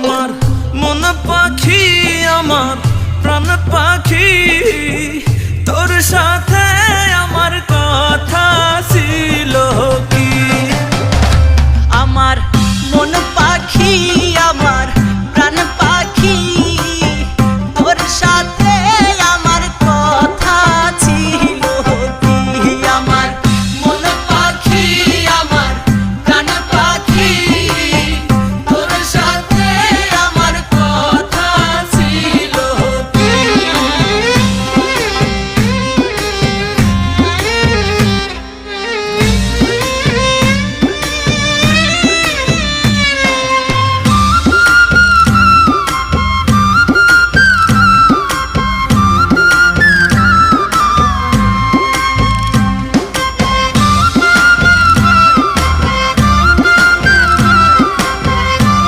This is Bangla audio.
আমার মন পাখি আমার।